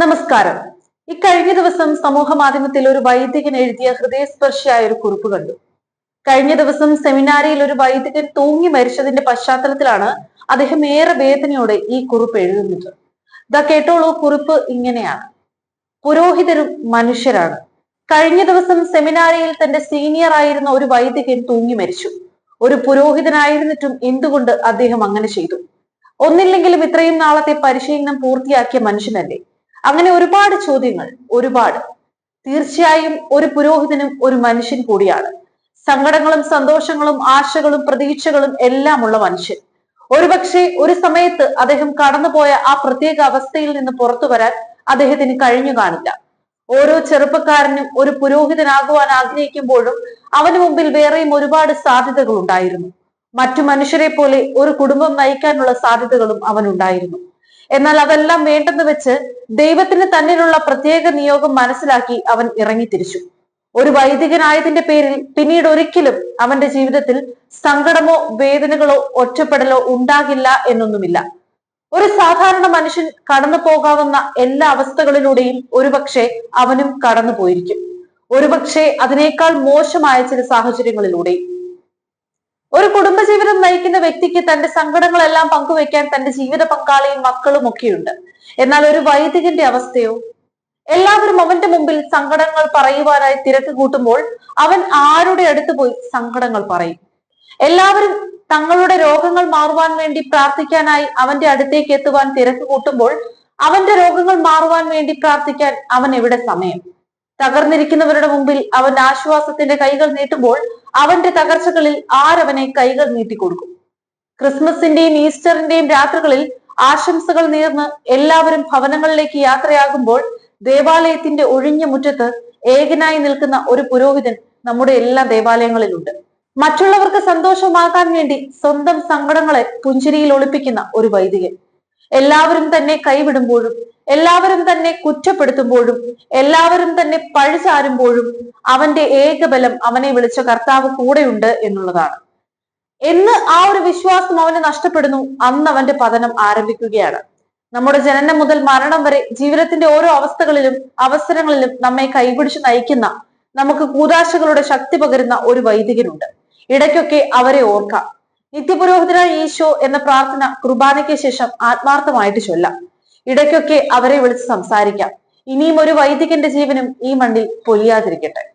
നമസ്കാരം. ഇക്കഴിഞ്ഞ ദിവസം സമൂഹ മാധ്യമത്തിൽ ഒരു വൈദികൻ എഴുതിയ ഹൃദയസ്പർശിയായ ഒരു കുറിപ്പ് കണ്ടു. കഴിഞ്ഞ ദിവസം സെമിനാരിയിൽ ഒരു വൈദികൻ തൂങ്ങി മരിച്ചതിന്റെ പശ്ചാത്തലത്തിലാണ് അദ്ദേഹം ഏറെ വേദനയോടെ ഈ കുറിപ്പ് എഴുതുന്നത്. ദ കേട്ടോളൂ കുറിപ്പ് ഇങ്ങനെയാണ്. പുരോഹിതരും മനുഷ്യരാണ്. കഴിഞ്ഞ ദിവസം സെമിനാരിയിൽ തന്റെ സീനിയർ ആയിരുന്ന ഒരു വൈദികൻ തൂങ്ങി മരിച്ചു. ഒരു പുരോഹിതനായിരുന്നിട്ടും എന്തുകൊണ്ട് അദ്ദേഹം അങ്ങനെ ചെയ്തു? ഒന്നില്ലെങ്കിലും ഇത്രയും നാളത്തെ പരിശീലനം പൂർത്തിയാക്കിയ മനുഷ്യനല്ലേ? അങ്ങനെ ഒരുപാട് ചോദ്യങ്ങൾ ഒരുപാട്. തീർച്ചയായും ഒരു പുരോഹിതനും ഒരു മനുഷ്യൻ കൂടിയാണ്. സങ്കടങ്ങളും സന്തോഷങ്ങളും ആശകളും പ്രതീക്ഷകളും എല്ലാം ഉള്ള മനുഷ്യൻ. ഒരുപക്ഷെ ഒരു സമയത്ത് അദ്ദേഹം കടന്നുപോയ ആ പ്രത്യേക അവസ്ഥയിൽ നിന്ന് പുറത്തു വരാൻ അദ്ദേഹത്തിന് കഴിഞ്ഞു കാണില്ല. ഓരോ ചെറുപ്പക്കാരനും ഒരു പുരോഹിതനാകുവാൻ ആഗ്രഹിക്കുമ്പോഴും അവന് മുമ്പിൽ വേറെയും ഒരുപാട് സാധ്യതകൾ ഉണ്ടായിരുന്നു മറ്റു മനുഷ്യരെ പോലെ ഒരു കുടുംബം നയിക്കാനുള്ള സാധ്യതകളും അവനുണ്ടായിരുന്നു. എന്നാൽ അതെല്ലാം വേണ്ടെന്ന് വെച്ച് ദൈവത്തിന് തന്നിലുള്ള പ്രത്യേക നിയോഗം മനസ്സിലാക്കി അവൻ ഇറങ്ങിത്തിരിച്ചു ഒരു വൈദികനായതിന്റെ പേരിൽ പിന്നീട് ഒരിക്കലും അവന്റെ ജീവിതത്തിൽ സങ്കടമോ വേദനകളോ ഒറ്റപ്പെടലോ ഉണ്ടാകില്ല എന്നൊന്നുമില്ല. ഒരു സാധാരണ മനുഷ്യൻ കടന്നു പോകാവുന്ന എല്ലാ അവസ്ഥകളിലൂടെയും ഒരുപക്ഷെ അവനും കടന്നു പോയിരിക്കും ഒരുപക്ഷെ അതിനേക്കാൾ മോശമായ ചില സാഹചര്യങ്ങളിലൂടെയും ഒരു കുടുംബജീവിതം നയിക്കുന്ന വ്യക്തിക്ക് തന്റെ സങ്കടങ്ങളെല്ലാം പങ്കുവെക്കാൻ തന്റെ ജീവിത പങ്കാളിയും മക്കളും ഒക്കെയുണ്ട്. എന്നാൽ ഒരു വൈദികന്റെ അവസ്ഥയോ? എല്ലാവരും അവന്റെ മുമ്പിൽ സങ്കടങ്ങൾ പറയുവാനായി തിരക്ക് കൂട്ടുമ്പോൾ അവൻ ആരുടെ അടുത്ത് പോയി സങ്കടങ്ങൾ പറയും? എല്ലാവരും തങ്ങളുടെ രോഗങ്ങൾ മാറുവാൻ വേണ്ടി പ്രാർത്ഥിക്കാനായി അവന്റെ അടുത്തേക്ക് എത്തുവാൻ തിരക്ക് കൂട്ടുമ്പോൾ അവന്റെ രോഗങ്ങൾ മാറുവാൻ വേണ്ടി പ്രാർത്ഥിക്കാൻ അവൻ എവിടെ സമയം? തകർന്നിരിക്കുന്നവരുടെ മുമ്പിൽ അവൻ ആശ്വാസത്തിന്റെ കൈകൾ നീട്ടുമ്പോൾ അവന്റെ തകർച്ചകളിൽ ആരവനെ കൈകൾ നീട്ടിക്കൊടുക്കും ക്രിസ്മസിന്റെയും ഈസ്റ്ററിന്റെയും രാത്രികളിൽ ആശംസകൾ നേർന്ന് എല്ലാവരും ഭവനങ്ങളിലേക്ക് യാത്രയാകുമ്പോൾ ദേവാലയത്തിന്റെ ഒഴിഞ്ഞ മുറ്റത്ത് ഏകനായി നിൽക്കുന്ന ഒരു പുരോഹിതൻ നമ്മുടെ എല്ലാ ദേവാലയങ്ങളിലുണ്ട്. മറ്റുള്ളവർക്ക് സന്തോഷമാകാൻ വേണ്ടി സ്വന്തം സങ്കടങ്ങളെ പുഞ്ചിരിയിൽ ഒളിപ്പിക്കുന്ന ഒരു വൈദികൻ. എല്ലാവരും തന്നെ കൈവിടുമ്പോഴും എല്ലാവരും തന്നെ കുറ്റപ്പെടുത്തുമ്പോഴും എല്ലാവരും തന്നെ പഴിചാരുമ്പോഴും അവന്റെ ഏകബലം അവനെ വിളിച്ച കർത്താവ് കൂടെയുണ്ട് എന്നുള്ളതാണ്. എന്ന് ആ ഒരു വിശ്വാസം അവന് നഷ്ടപ്പെടുന്നു അന്ന് അവന്റെ പതനം ആരംഭിക്കുകയാണ്. നമ്മുടെ ജനനം മുതൽ മരണം വരെ ജീവിതത്തിന്റെ ഓരോ അവസ്ഥകളിലും അവസരങ്ങളിലും നമ്മെ കൈപിടിച്ച് നയിക്കുന്ന നമുക്ക് കൂതാശകളുടെ ശക്തി പകരുന്ന ഒരു വൈദികനുണ്ട്. ഇടയ്ക്കൊക്കെ അവരെ ഓർക്കാം. നിത്യപുരോഹിതനായ ഈശോ എന്ന പ്രാർത്ഥന കുർബാനയ്ക്ക് ശേഷം ആത്മാർത്ഥമായിട്ട് ചൊല്ലാം. ഇടയ്ക്കൊക്കെ അവരെ വിളിച്ച് സംസാരിക്കാം. ഇനിയും ഒരു വൈദികന്റെ ജീവനും ഈ മണ്ണിൽ പൊലിയാതിരിക്കട്ടെ.